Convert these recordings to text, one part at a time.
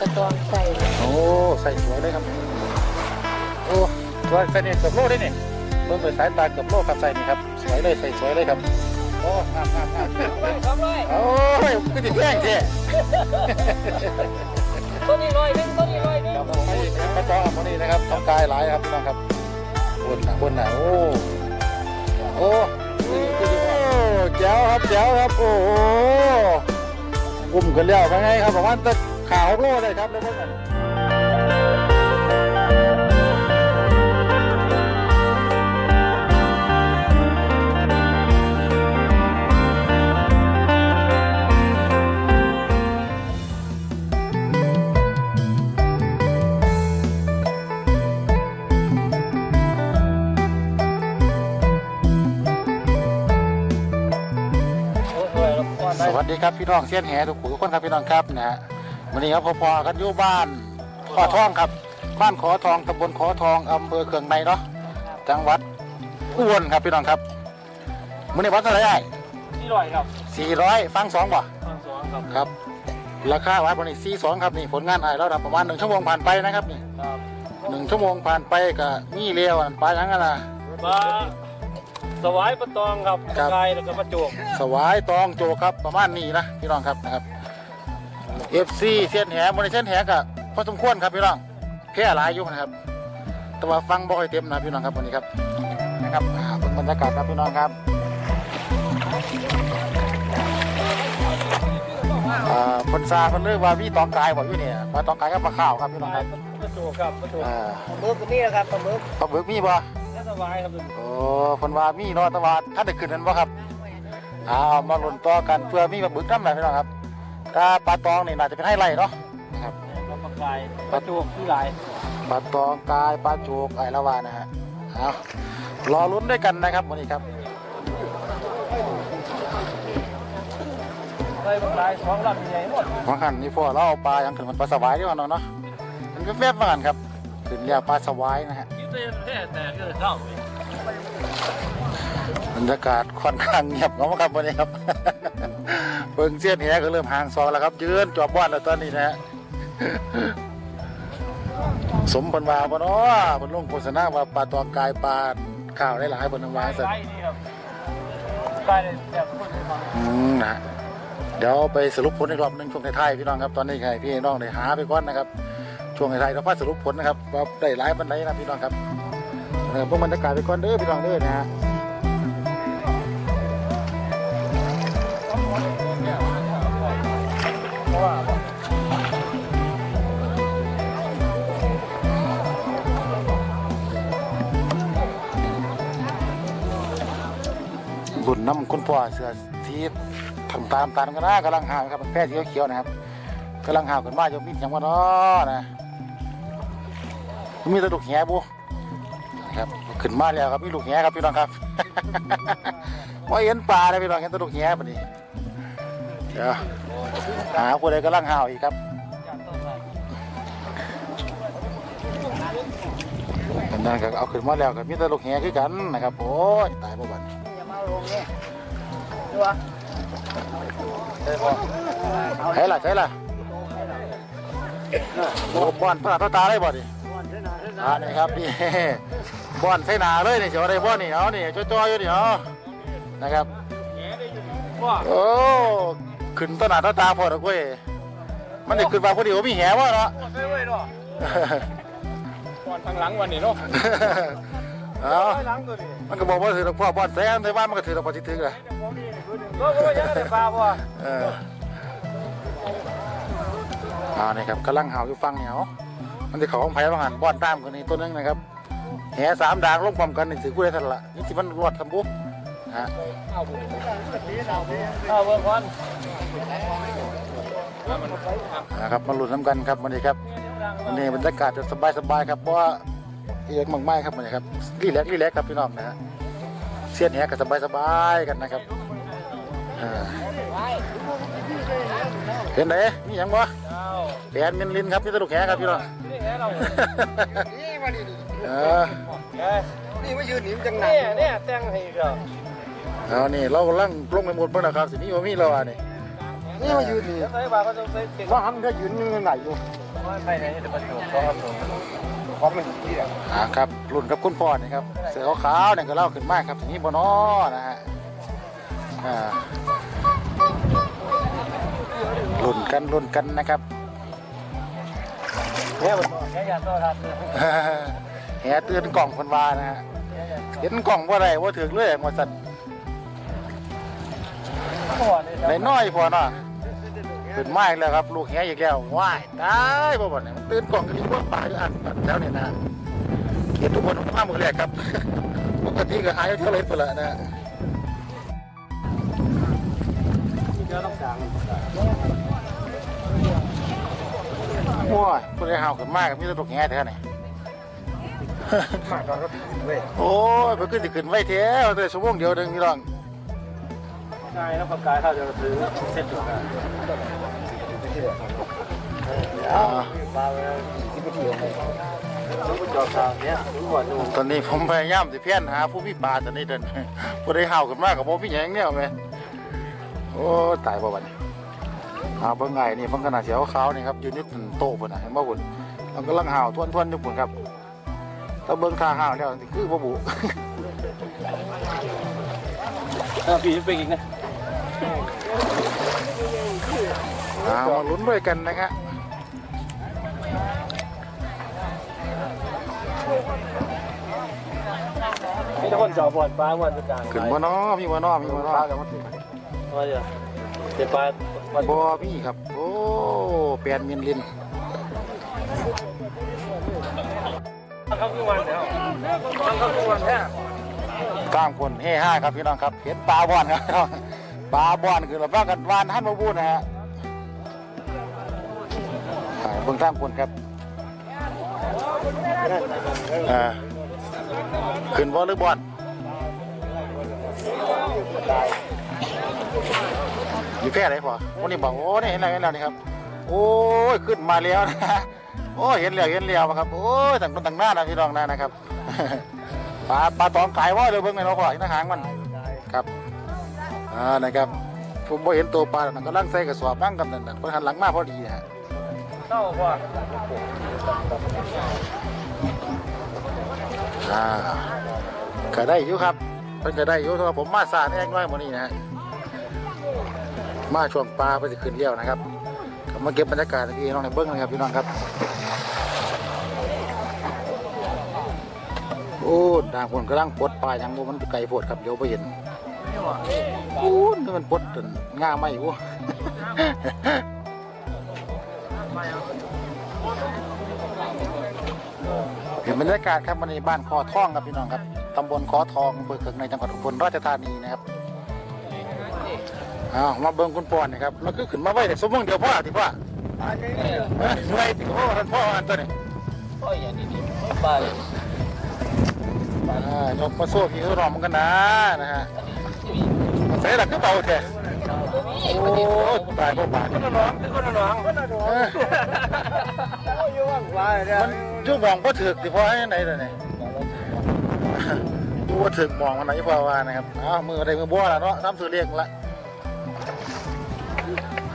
กระตองใส่โอ้ใส่สวยเลยครับ โอ้ตัวใส่นี่เกือบโลได้นี่เบิ่งด้วยสายตาเกือบโลครับใส่นี่ครับสวยเลยใส่สวยเลยครับโอ้งามงามงามครับเลยโอ้ยก็ติดแย่งแท้ต้นนี้ลอยนึงต้นนี้ลอยนึงครับผมให้กระจอกวันนี้นะครับต้องกายหลายครับพี่น้องครับบนน่ะบนน่ะโอ้โอ้โอ้เจ๋วครับเจ๋วครับโอ้โหอุ้มกันแล้วเป็นไงครับประมาณตะ ขาวโลเลยครับแล้วกันสวัสดีครับพี่น้องเสียนแหทุกผู้ทุกคนครับพี่น้องครับนะฮะ วันนี้ครับพอๆกันอยู่บ้านขอทองครับ บ้านขอทองตำบลขอทองอำเภอเคืองในเนาะจังหวัดอุบลครับพี่น้องครับมื้อนี้วัดเท่าไหร่ได้นี่ลอยครับสี่ร้อยฟังสองบ่ฟังสองครับครับราคาวัดวันนี้สี่สองครับนี่ผลงานอ้ายแล้วนะประมาณหนึ่งชั่วโมงผ่านไปนะครับนี่ครับหนึ่งชั่วโมงผ่านไปก็มีเลี้ยวอันปลาหยังกันนะมาสวายประตองครับครับกายแล้วก็ประจวบสวายตองโจครับประมาณนี้นะพี่น้องครับนะครับ เอฟซีเส้นแหมันเส้นแหกับพอสมควรครับพี่น้องแค่หลายอยู่นะครับ แต่ว่าฟังบ่ค่อยเต็มนะพี่น้องครับวันนี้ครับนะครับอ่าเป็นบรรยากาศครับพี่น้องครับอ่าคนซาคนเลือกว่าพี่ตองกายบอกอยู่เนี่ยปลาตองกายกับปลาข้าวครับพี่น้องครับประจวบครับประจวบอ่าปลาหมึกนี่นะครับปลาหมึกปลาบึกมีบ่น่าสบายครับโอ้คนว่ามีเนาะแต่ว่าท่านได้ขึ้นนั้นบ่ครับเอามาหล่นต่อกันเพื่อมีปลาบึกน้ำหน่อยพี่น้องครับ ถ้าปลาตองนี่น่าจะเป็นไฮไลท์เนาะนะครับปลากายประจวบที่หลายปลาตองกายปลาโจกไอละวานะฮะเอารอลุ้นด้วยกันนะครับวันนี้ครับใส่ปลากายสองลำใหญ่หมดวังหันนี่พ่อเราเอาปลายังขึ้นมันปลาสวายด้วยเนาะเนาะมันแวบๆมากันครับขึ้นเรียกปลาสวายนะฮะยืดเส้นแค่แต่ก็เข้า บรรยากาศค่อนข้างเงียบเนาครับวันนี้ครับ เบิ่งเสี้ยนแหก็เริ่มห่างซอแล้วครับ ยืนจอบบ้านแล้วตอนนี้นะฮะสมบันวาบ่เนาะบนลงโฆษณาว่าปลาตองกายปลาข้าวได้หลายบนน้ำวางสันไก่นี่ครับไก่เนี่ยแบบคนมาอืมนะเดี๋ยวไปสรุปผลอีกรอบหนึงช่วงท้ายๆพี่น้องครับตอนนี้ให้พี่น้องได้หาไปก่อนนะครับ ช่วงท้ายๆเราพาสรุปผลนะครับว่าได้หลายปันไหนนะพี่น้องครับเออพวกบรรยากาศไปก่อนเด้อพี่น้องเด้อนะฮะ บุญน้ำคุณพ่อเสือสีทำตามตามกันนะกำลังห่างครับแพร่สีเขียวๆนะครับกำลังห่างกันมาจะมีอย่างว่าเนาะนะมีตะลุกแหบุนะครับขึ้นมาแล้วครับมีลูกแหครับพี่น้องครับว่าเห็นปลาเลยพี่น้องเห็นตะลุกแหปะนี่ ดี๋ยวหาคนใดกำลังห่าวอีกครับนั่นก็เอาขึ้นมาแล้วก็มีแตลกแหคือกันนะครับโอ้ยตายบ่บัดอย่ามาลงเนี่ยดูวะใช่ล่ะใช่ล่ะโอ้บอนตาตาตาได้บ่ดิอ่านี่ครับนี่บอนใส่หนาเลยนี่เสียวได้บอนนี่เอานี่จ้อยๆอยู่นี่เอานะครับโอ้ ขึ้นต้นหนาต้นตาพอดอกเว้ยมันได้ขึ้นมาพอดีว่ามีแหวะเนาะใช่เว้ยเนาะก่อนทางหลังวันนี้เนาะเอาหลังตัวนี้มันก็บอกว่าถือดอกพ่อบอนแซงในบ้านมันก็ถือดอกปฏิทึกเลยก็ก็ยังได้ปลาบ่เออเอานี่ครับกำลังเห่าอยู่ฟังเนี่ยเอามันจะเขาของไผ่บางหันบอนตามกันนี่ตัวหนึงนะครับแหสามดางลงพร้อมกันนี่ถือกูได้ทันละนี่สิมันรวดทำบุ๊ ฮะเอาเอาเบิ่งก่อนนะครับมาลุ้นน้ำกันครับวันนี้ครับวันนี้บรรยากาศจะสบายสบายๆครับเพราะว่าเอียงมากไม่ครับวันนี้ครับรีแลกซ์รีแลกซ์ครับพี่น้องนะฮะเสียนแหกับสบายสบายๆกันนะครับอ่าเห็นไหนนี่ยังวะเอาแดนมินลินครับพี่ตะลุกแหครับพี่น้องนี่แหเรานี่มาดิเออเอ้ยนี่มายืนหนีมันจังหนักเนี่ยเนี่ยแต่งให้อีกแล้ว เอานี่เรากำลังลงไปหมดเมื่อนะครับสินี่ว่ามีเราอะนี่นี่มายืนหนีเดี๋ยวใส่บาทก็จะใส่ติดว่าหันก็ยืนยังไงอยู่เอไปไหนจะประตูก็ประตูเพราะมันที่อะอ่าครับรุ่นกับคุณพ่อนี่ครับเสือขาวๆเนี่ยก็เล่าขึ้นมากครับทีนี้บนอนะฮะอ่ารุ่นกันรุ่นกันนะครับเนี่ยมันแค่ยาตัวทัดแหเตือนกล่องคนวานะฮะ เห็นกล่องว่าไรว่าถึงเลยมาสั่นหัวนี่ในน้อยพอเนาะขึ้นไม้แล้วครับ ลูกแหอีกแล้วว้ายตายบ่บ่เนี่ยมันตื่นกล่องกันดีกว่าป่าอันอันแล้วเนี่ยนะเห็นทุกคนมามือแรกครับปกติก็หายเท่าไรไปละนะฮะเจอต้องสั่งโอ้ยผู้ใดห่าวขึ้นมากมีแต่ลูกแหแท้ไห มาตอนก็ถึงเว้ยโอ้ยมันขึ้นจะขึ้นไว้แท้แต่ชั่วโมงเดียวเดึงพี่น้องใช่แล้วประกายเขาจะซื้อเซ็ตตัวกันอ่าปลาไปที่ไปเที่ยวรู้ไปจอดทางเนี้ยรู้ว่าดูตอนนี้ผมพยายามสิเพี้ยนหาผู้มีปลาตอนนี้เดินผู้ใดห่าวขึ้นมากกับผมพี่แยงเนี่ยแม่โอ้ตายบ่บัดนี้อาเบิ่งไงนี่เบิ่งขนาดเสียวขาวนี่ครับยืนอยู่บนโต๊ะพุ่นน่ะเห็นบ่พุ่นมันกำลังห่าวทวนๆอยู่พุ่นครับ ถ้าเบิ่งท่าห่าวแล้วนี่คือบ่บุปีนไปอีกนะอ่ามาลุ้นด้วยกันนะครับมีทุกคนจอดบอลปลาวันประจานขึ้นบ่น้อมีบ่น้อมีบ่น้อว่าจะเดี๋ยวปลาวันบ่มีครับ โอ้แปดมิลลิน เข้าทุกวันแล้วเข้าทุกวันแท้กลางคนเฮห้าครับพี่น้องครับ เห็นปลาบ่อนครับปลาบ่อนคือเราบ้ากันวานหันมาบูดนะฮะเบิ่งทางคนครับอ่าขึ้นบ่หรือบ่อนอยู่แค่ไหนพอวันนี้บอกโอ้นี่เห็นแล้วเห็นแล้วนี่ครับ โอ้ยขึ้นมาแล้วนะ โอ้ยเห็นแล้วเห็นแล้วครับโอ้ยต่างคนต่างหน้านะพี่น้องนะนะครับปลาปลาตองขายว่าเลยเบิ่งในเราพอที่น้าหางมันครับอ่านะครับผมบ่เห็นตัวปลานั่นก็ลังใส่กระสอบนั่งกันนั่นน่ะพนหันหลังมาพอดีนะฮะเต้าว่าอ่าก็ได้อยู่ครับเพิ่นก็ได้อยู่เพราะว่าผมมาสาแน่น้อยหมดนี้นะฮะมาช่วงปลาไปสิขึ้นเลี้ยวนะครับก็มาเก็บบรรยากาศพี่น้องในเบิ้งนะครับพี่น้องครับ โอ้ด่างคนกำลังปลดปลาอย่างโมมันไกลโพดครับเดี๋ยวไปเห็นโอ้นี่มันปลดจนง่าไม่โอ้เห็นบรรยากาศครับวันนี้บ้านคอทองครับพี่น้องครับตำบลคอทองอำเภอเขืองในจังหวัดอุบลราชธานีนะครับอ้าวมาเบิ่งคุณปอนนะครับแล้วก็ขึ้นมาไว้แต่สมมติเดียวพ่อที่พ่อเอ้ยเมื่อยที่พ่อท่านพ่ออันตัวนี้โอ้ยอย่างนี้ปลาเล ยอ่ายกมาโซ่พี่เขารอมกันนะนะฮะใส่หลักก็เบาแท้โอ้ตายพ่อบาดคนละน้องคนละน้องคนละน้องเอ้ยโอ้ยว่างไปเนี่ยมันจุมองพ่ถึกที่พ่อให้ไหนเลยเนี่ยดูว่าถึกมองมันไหนพ่อว่านะครับอ้าวมืออะไรมือบัวละเนาะทำสื่อเรียกละ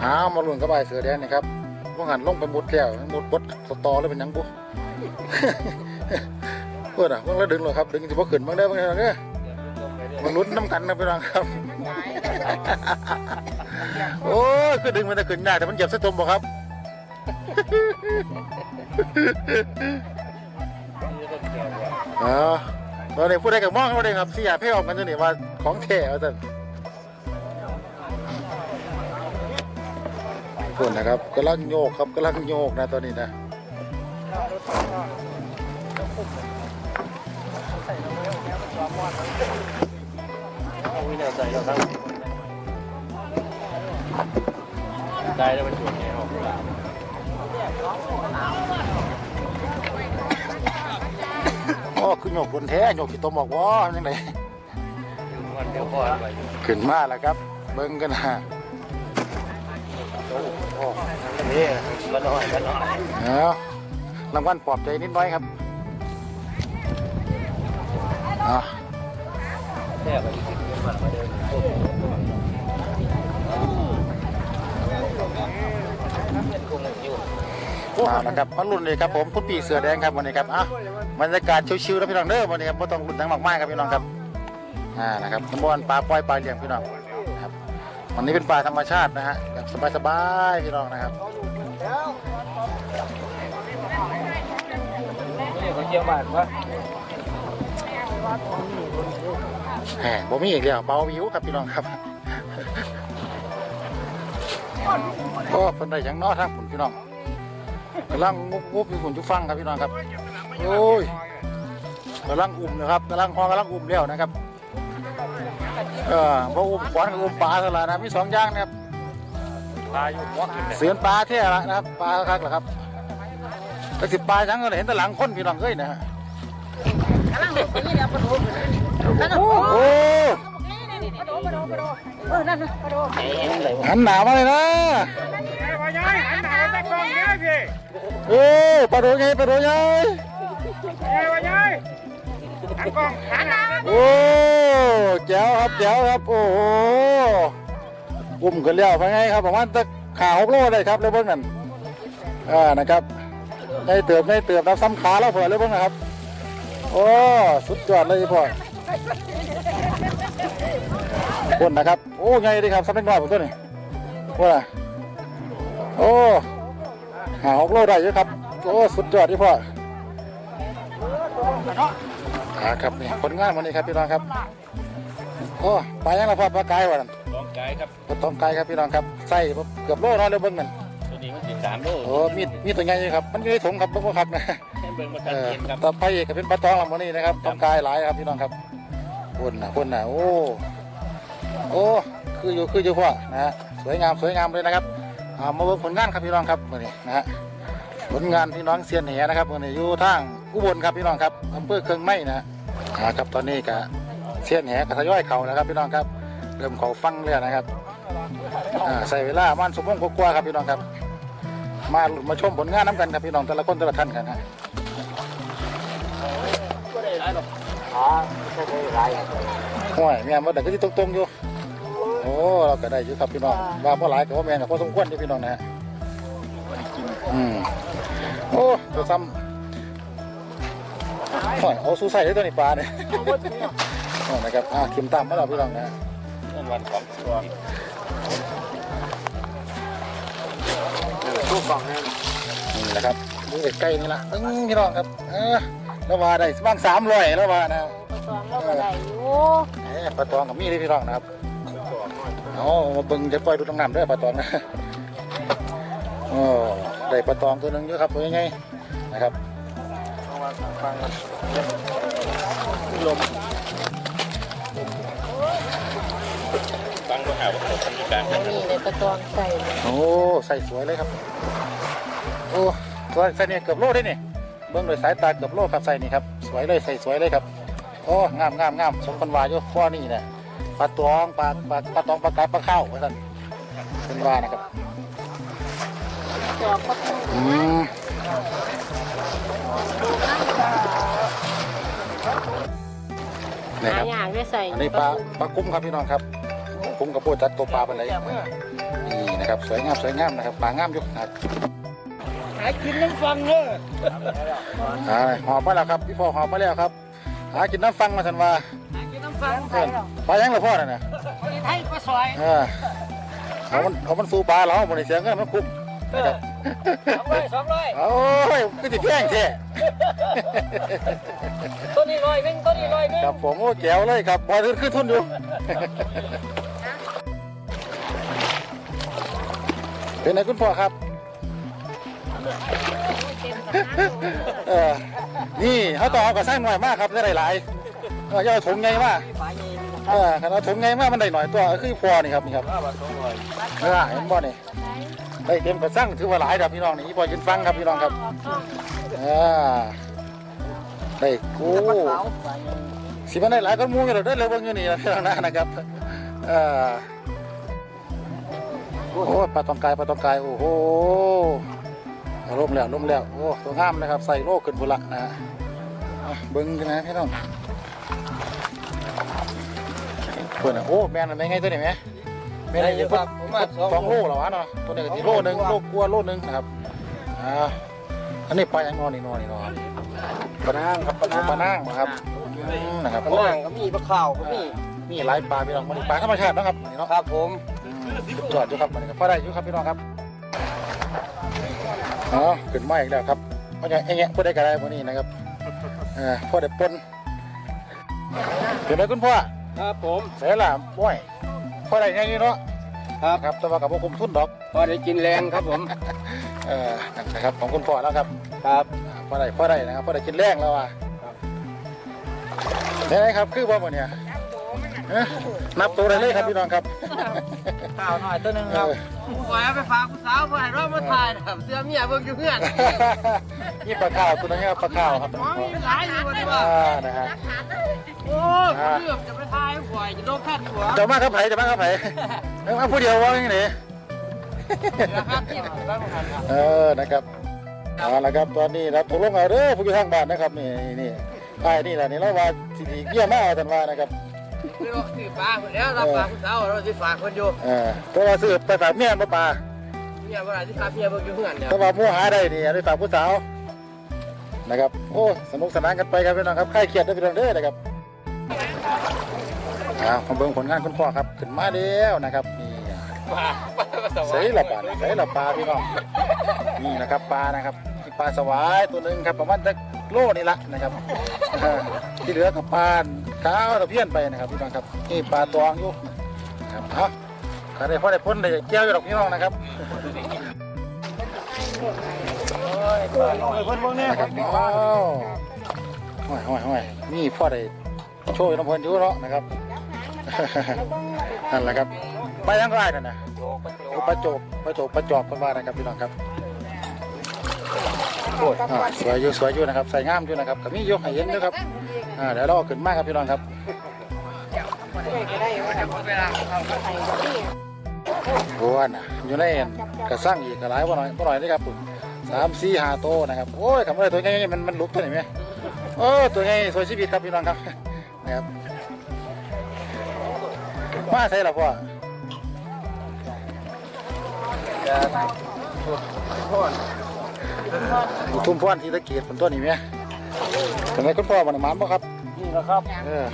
หามาลุ่นกระบายเสือแดงนี่ครับพวกหันลงไปมุดแล้วมุดบดสตอแล้วเป็นหยังบุ เพื่อนอะพวกเราดึงเลยครับดึงจะพวกขึ้นบ้างได้บ้างได้เนี่ยมันลุ้นน้ำกันนะพี่น้องครับ โอ้ยคือดึงมันจะขึ้นยากแต่มันเหยียบเส้นตมบ่ครับอ๋อตอนนี้พูดได้กับมองเราเลยครับสี่ยาเพ่ออกกันจะนี่ว่าของแท้เอาแต่คนนะครับกำลังโยกครับกำลังโยกนะตอนนี้นะ เอาวินาทีเราทั้งใจแล้วมันจุดแนวโอ้คือโยกบนแท้โยกที่ตัวบอกว่ายังไงวันเดียวพอไปขึ้นมาแล้วครับ เบิ้งกันนะนี่ก็น้อยก็น้อยเอารางวัลปลอบใจนิดน้อยครับเอาแค่ไป มาเดินกุ้งอยู่โอ้เอาละครับมาลุ้นเลยครับผมคุณปีเสือแดงครับวันนี้ครับอะบรรยากาศชิวๆนะพี่น้องเด้อวันนี้ครับไม่ต้องลุ้นทั้งมากมายครับพี่น้องครับอ่านะครับสมบูรณ์ปลาปล่อยปลาเลี้ยงพี่น้องครับวันนี้เป็นปลาธรรมชาตินะฮะแบบสบายๆพี่น้องนะครับนี่เขาเกี่ยวบาทวะ แหมบ่มีอีกแล้วเบาวิวครับพี่น้องครับโอ้เพิ่นได้หยังน้อทางผมพี่น้องกำลังงุบงุบอยู่ฝุ่นจุฟังครับพี่น้องครับโอ้ยกำลังอุ่มนะครับกำลังคอกำลังอุ่มแล้วนะครับเออพออุ่มขวานกับอุ่มปลาเท่าไหร่นะมีสองอย่างนะครับปลาอยู่หัวขึ้นเสือนปลาเท่าละนะครับปลาคักเหรอครับแต่สิปลาจังก็เห็นแต่หลังคนพี่น้องเอ้ยนะฮะโอ้ โหหันหนามาเลยนะพ่อใหญ่หันหน้าไปตะกล้องเนี่ยพี่โอ้ปลาโดไงปลาโดไงเฮ้ยพ่อใหญ่หันกล้องหันหน้าไปโอ้แจ๋วครับแจ๋วครับ โอ้โหอุ้มกันแล้วไปไงครับประมาณตะขาหกโลได้ครับเลยเบิ้งนั่นอ่านะครับได้เติมได้เติมนับซ้ำขาแล้วเผื่อเลยเบิ้งนะครับ โอ้ สุดยอดเลยพ่อ คนนะครับ โอ้ไงดีครับสำเร็จน้อยผมตัวนี้ว่าโอ้หาหกโลได้เยอะครับ โอ้สุดยอดที่พ่ออ่าครับนี่ผลงานวันนี้ครับพี่น้องครับ โอ้ปลายังละพ่อปลาไก่วะนั่นลองไกด์ครับปลาตองไก่ครับพี่น้องครับใส่เกือบโลเนาะเร็วเบิ้งนั่นตัวนี้มันถึงสามโลโอ้มีดมีดตัวใหญ่อยู่ครับ มันอยู่ในถุงครับเบิ้งบ่ครับนะให้เบิ่งมาเอตัดอเย็นครับต่อไปอีกก็เป็นปลาตองลำวันนี้นะครับตองไก่หลายครับพี่น้องครับ คนนะคนนะโอ้โอ้คืออยู่คืออยู่พ่อนะฮะสวยงามสวยงามเลยนะครับอ่ามาเบิ่งผลงานครับพี่น้องครับวันนี้นะฮะผลงานพี่น้องเซียนแหนะครับวันนี้อยู่ทางอุบลครับพี่น้องครับอำเภอเคืองไม้นะฮะครับตอนนี้ก็เซียนแหก็ทยอยเขาแล้วครับ พี่น้องครับเริ่มเขาฟังเลยนะครับใส่เวลามันสมงกว่าครับพี่น้องครับ มามาชมผลงานน้ำกันครับพี่น้องแต่ละคนแต่ละท่านกันนะ ห่วยแม่นว่าแต่ก็ที่ตรงๆอยู่ โอ้ เราก็ได้อยู่ครับพี่น้องว่าพอหลายก็ว่าแม่นกับพอสมควรอยู่พี่น้องนะฮะอืมโอ้ตัวซ้ำห่วยเอาสู้ใส่ได้ตัวนี้ปลาเนี่ยโอ้นะครับอ่าเข็มตามมาแล้วพี่น้องนะฮะวันของตัวตู้กล้องนี่ยนี่แหละครับดูใกล้ๆนี่ละพี่น้องครับเออแล้วว่าได้บ้างสามร้อยแล้วว่านะ ได้อยู่เอ้ปลาตองกับมีเลยพี่น้องนะครับเอามาเบิ่งจะปล่อยดูตรงน้ำด้วยปลาตองนะโอ้ได้ปลาตองตัวหนึงอยู่ครับตัวยังไงนะครับฟังก็หาว่าเขาทำการนนี้เลยประตองใส่โอ้ใส่สวยเลยครับโอ้ใส่เนี่ยเกือบโลได้เนี่ยเบิ่งโดยสายตาเกือบโลครับใส่นี่ครับสวยเลยใส่สวยเลยครับ โอ้งามงามงามสมคนวาอยู่ข้อนี่เนี่ยปลาตองปลาปลาปลาตองปลากายปลาข้าวว่าสั่นเป็นว่านะครับจอกก็อืมนี่หาครับอย่างได้ใส่อันนี้ปลาปลากุ้งครับพี่น้องครับกุ้งกับโปจัดตัวปลาเป็นไรนี่นะครับสวยงามสวยงามนะครับปลางามอยู่นะครับหากินน้ำฟังเนอะอ่าหอบไปแล้วครับพี่พ่อหอบไปแล้วครับ หากินน้ำฟังมาสันว่าหากินน้ำฟังเอิ้นปลายังเหรอพ่อน่ะนะไทยปลาซอยเออเอามันเอามันสู้ปลาเราบริเสียเงินมันคุ้มนะครับสองร้อยสองร้อยโอ้ยก็ติดแพงแท้ตัวนี้ร้อยหนึงตัวนี้ร้อยหนึงครับผมโอ้แจ๋วเลยครับบอลขึ้นทุนอยู่เป็นไงคุณพ่อครับ เออนี่เขาต้องเอากระสร้างหน่อยมากครับได้หลายๆเอออย่าเอาถุงไงมากเออขนาดถุงไงมากมันได้หน่อยตัวคือพอนี่ครับนี่ครับห้าบาทสองร้อยเออเห็นบ่นี่ได้เต็มกระสร้างถือว่าหลายครับพี่น้องนี่พอยืนฟังครับพี่น้องครับอ่าได้กูสิมันได้หลายก็มูอยู่แล้วได้เลยเบางอยู่นี่นะพี่น้องนะนะครับเออโอ้ปลาตองกายปลาตองกายโอ้โห ล่มแล้วล่มแล้วโอ้ตัวงามนะครับใส่โลขึ้นบุนละนะฮะอะเบิ้งกันนะพี่น้องเพื่อนอะโอ้แม่นอะไรไงตัวนี้ไหมแม่นอะไรอยู่ครับผมมาสองสองโลเหรอวะเนาะตัวนี้ก็สิโลหนึ่งโลกลัวาโลหนึ่งนะครับอ่าอันนี้ปลาอย่างนอนนี่นอนนี่นอนปลานั่งครับปลานั่งปลานั่งนะครับอืมนะครับปลานั่งก็มีปลาข้าวก็มีมีหลายปลาพี่น้องมันปลาธรรมชาติเนาะครับนี่เนาะครับผมอืมสุดยอดอยู่ครับมันก็พอได้อยู่ครับพี่น้องครับ อ๋อขึ้นมาอีกแล้วครับเพราะอย่างเงี้ยพอได้กระไรพวกนี้นะครับเออพอได้ปนเป็นไงคุณพ่อครับผมเสียละบ่อยพอได้ไงนี่เนาะครับครับแต่ว่ากับพวกคุมทุนดอกพอได้กินแรงครับผมเออนะครับของคุณพ่อแล้วครับครับอ่าพอได้พอได้นะครับพอได้กินแรงแล้วอะได้ไหมครับคือบ่หมดเนี่ย เอ้อนับตัวได้เลยครับพี่น้องครับ ข้าวหน่อยตัวหนึงเอครับอปล่อยไปฝากผู้สาวไปรอบมาถ่ายนะครับเสื้อเมียเบิ่งอยู่เพื่อนนี่ปลาข้าวตัวนี้ปลาข้าวครับมองมีหลายอยู่วันนี้ว่าอ่านะฮะโอ้ยเลือกจะไปถ่ายบ่อยจะโดนแพทย์หัวเจ้ามาครับไผ่เจ้ามาครับไผ่เอ้ามาผู้เดียวว่าอย่างนี้นะครับที่บ้านของท่านครับเออนะครับเอาละครับตอนนี้นะครับตกลงเอาเด้อผู้อยู่ทางบ้านนะครับนี่นี่ไอ้นี่แหละนี่เราว่าสิริเยี่ยมมากท่านว่านะครับ คือถือปลาคนแล้วรับปลาผู้สาวเราที่ฝากคนอยู่เออตัวว่าซื้อไปฝากเมียมาปลาเมียเวลาที่พาเมียเบิ่งอยู่เพื่อนเนี่ยถ้าว่ามู่หาได้นี่ไปฝากผู้สาวนะครับโอ้สนุกสนานกันไปครับพี่น้องครับคลายเครียดได้พี่น้องเด้อนะครับอ่ามาเบิ่งผลงานคุณพ่อครับขึ้นมาแล้วนะครับนี่ปลาปลาสวาใส่ยละปลาใส่ละปลาพี่น้องนี่นะครับปลานะครับมีปลาสวายตัวหนึ่งครับประมาณจะ โลนี่ละนะครับเออที่เหลือกับปลาขาวตะเพียนไปนะครับพี่น้องครับนี่ปลาตวงอยู่นะครับเอาขาได้พอได้พ้นได้แก้วอยู่ดอกพี่น้องนะครับเพิ่นพวกนี้นะครับอ้าวห้อยห้อยห้อยนี่พ่อได้โชว์น้ำเพลินอยู่เนาะนะครับ นั่นแหละครับไปยังไรนั่นนะโอ้ปลาโจกปลาโจกปลาจอบเพิ่นว่านะครับพี่น้องครับ โอ้ยอ่าสวยอยู่สวยอยู่นะครับใส่งามอยู่นะครับก็มียกให้เห็นด้วยครับอ่าเดี๋ยวเราเอาขึ้นมาครับพี่น้องครับโอ้ยนะอยู่ในกระสั่งอีกกระไรบ่หน่อยบ่หน่อยนี่ครับผมสามสี่ห้าโตวนะครับโอ้ยคำว่าตัวใหญ่ๆมันมันลุกตัวไหนไหมโอ้ตัวใหญ่สวยชีวิตครับพี่น้องครับนะครับมาใส่ละพ่ออ ยู่ทุ่มพวนที่ตะเกียบผลต้นนี่ไหมเป็นไงคุณพ่อมันหมานบ่ครับนี่นะครับเออ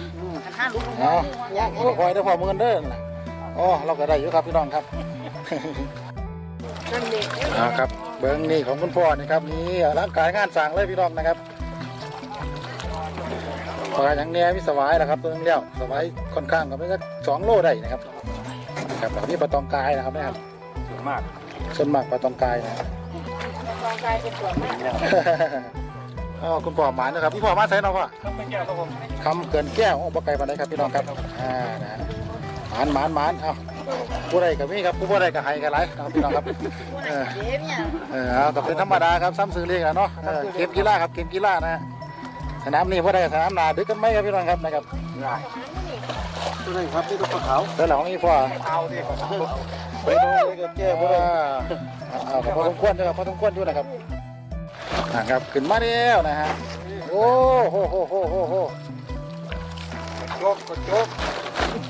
เอาบ่คอยได้พอมือเด้อน่ะอ๋อเราก็ได้อยู่ครับพี่น้องครับเอาครับ เบิ้งนี่ของคุณพ่อนี่ครับนี่ร่างกายงานสั่งเลยพี่น้องนะครับปลาอย่างเนี้ยมีสวายนะครับตัวนึงเลี้ยวสวายค่อนข้างก็ไม่สักสองโลได้นะครับครับแล้วนี่ปลาตองกายนะครับนะครับส่วนมากส่วนมากปลาตองกายนะครับ กองกายเป็นส่วนมากอ๋อคุณพ่อหมานนะครับพี่พ่อมาใส่เนาะพ่อต้องไปแก้วครับผมคำเกินแก้วโอ้บ่ไกลปานใดครับพี่น้องครับอ่านะหมานหมานหมานเอาผู้ใดก็มีครับผู้บ่ใดก็ให้กันหลายครับพี่น้องครับเออเจ๊เนี่ยเออเอาก็เป็นธรรมดาครับซ้ำซื้อเรียกอะเนาะเออเกมกีฬาครับเกมกีฬานะฮะสนามนี้บ่ได้สนามหนาดึกกันไหมครับพี่น้องครับนะครับตัวนี้ครับนี่ตัวปลาขาวแล้วหลังนี้พ่อเอาดิ ไปโดนเลยก็แก้บ่ได้อ่าเอาก็พอสมควรอยู่ครับพอสมควรอยู่นะครับนะครับขึ้นมาแล้วนะฮะโอ้โหโหโหโหโหโจกก็โจก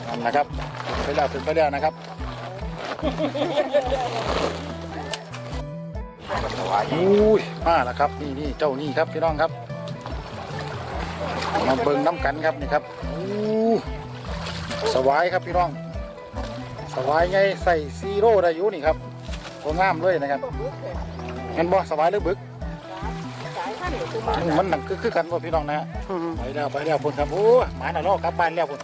นั่นนะครับไปแล้วขึ้นไปแล้วนะครับอุ้ยมาแล้วครับนี่นี่เจ้านี่ครับพี่น้องครับมาเบิ่งน้ำกันครับนี่ครับอู้สวายครับพี่น้อง วายไงใส่ซีโร่ได้อยู่นี่ครับโอ้งามเลยนะครับเห็นบ่สวายหรือบึกสายพันธุ์คือมามันหนังคือคือกันบ่พี่น้องนะฮะไปแล้วไปแล้วพุ่นครับโอ้หมาหน่ะเนาะกลับบ้านแล้วพุ่น